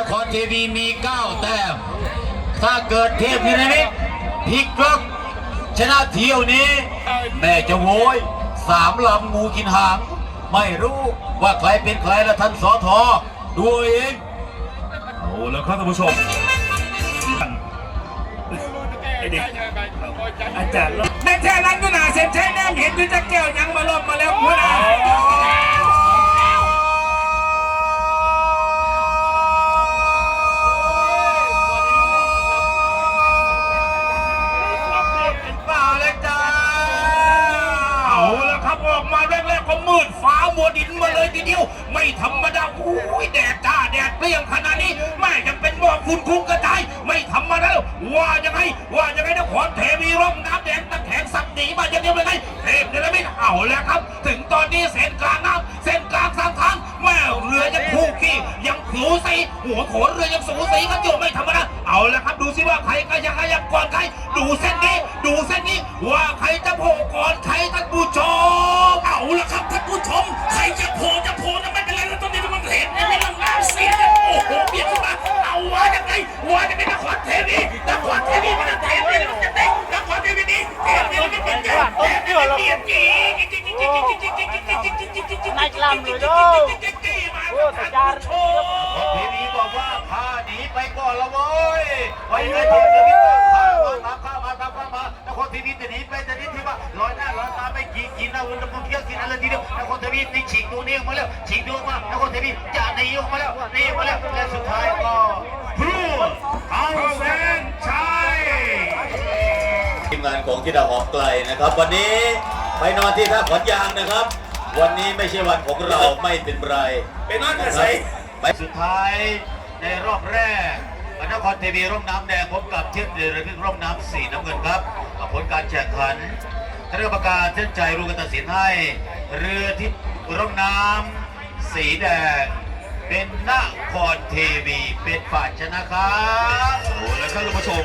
นครเทวีมี 9 แต้ม ถ้าเกิดเทพนิรมิตพลิกล็อกชนะเที่ยวนี้ แม่จะโวยสามลำงูกินหาง ไม่รู้ว่าใครเป็นใครละท่านสอทอดูเอาเองเอาแล้วครับท่านผู้ชมไอเด็กอาจารย์ในแท่นั้นก็น่าเซ็นใช้แนมเห็นด้วยจะแก้วยังมาลบมาแล้ว ออกมาแรกๆก็มืดฟ้ามัวดินมาเลยทีเดียว ไม่ธรรมดาโอ้ยแดดจ้าแดดเปรี้ยงขนาดนี้แม่ยังเป็นหมอกฝุ่นคุ้งกระจายไม่ธรรมดาแล้วว่ายังไงว่ายังไงนครเทวีร่มน้ำแดงตะแข็งสักหนีมาอย่างเดียวเลยไงเทพเนรมิตเอาแล้วครับ ถึงตอนนี้เส้นกลางน้ำเส้นกลางสามทางแม่เรือยังคู่ขี้ยังสูสีหัวโขนเรือยังสูสีกันอยู่ไม่ธรรมดาเอาแล้วครับดูสิว่าใครก็ยังขยับก่อนใครดูเส้นนี้ ดูเส้นนี้ว่าใครจะโผล่ก่อนใครท่านผู้ชม มใครจะโผล่จะโผล่นะไม่เป็นไรแล้วตอนนี้มันเห็นไม่ต้องน้ำเสียกันโอ้โหเบียดเข้ามาเอาว่ายังไงว่ายังไงนครเทวีนครเทวีมันเทวีมันจะเตะนครเทวีนี่เทวีมันเป็นเจ้าเทวีมันเบียดจีจีจีจีจีจีจีจีจีจีจีจีจีจีนายกล้ามเลยเด้อโอ้ต่จานคนทีวีบอกว่าพาหนีไปก่อนละเว้ยไปเลยเทพ ที่ยวกินอะไรทีเดียวนครทีวีนี่ฉีกตัวนี้ออกมาแล้วฉีกตัวออกมานครทีวีจะหนีออกมาแล้วหนีออกมาแล้วและสุดท้ายก็พรูดเอาแสนชัยทีมงานของธิดาหอมไกลนะครับ วันนี้ไปนอนที่ท่าขอนยางนะครับ วันนี้ไม่ใช่วันของเราไม่เป็นไรไปนอนกับใครไปสุดท้ายในรอบแรกนครทีวีร่มน้ำแดงพบกับเทียบเรือระทึกร่มน้ำสีน้ำเงินครับกับผลการแข่งขัน คณะกรรมการเส้นใจรู้กันตัดสินให้ เรือที่ร่มน้ำสีแดง เป็นนครเทวีเป็นฝ่ายชนะครับโอ้และท่านผู้ชม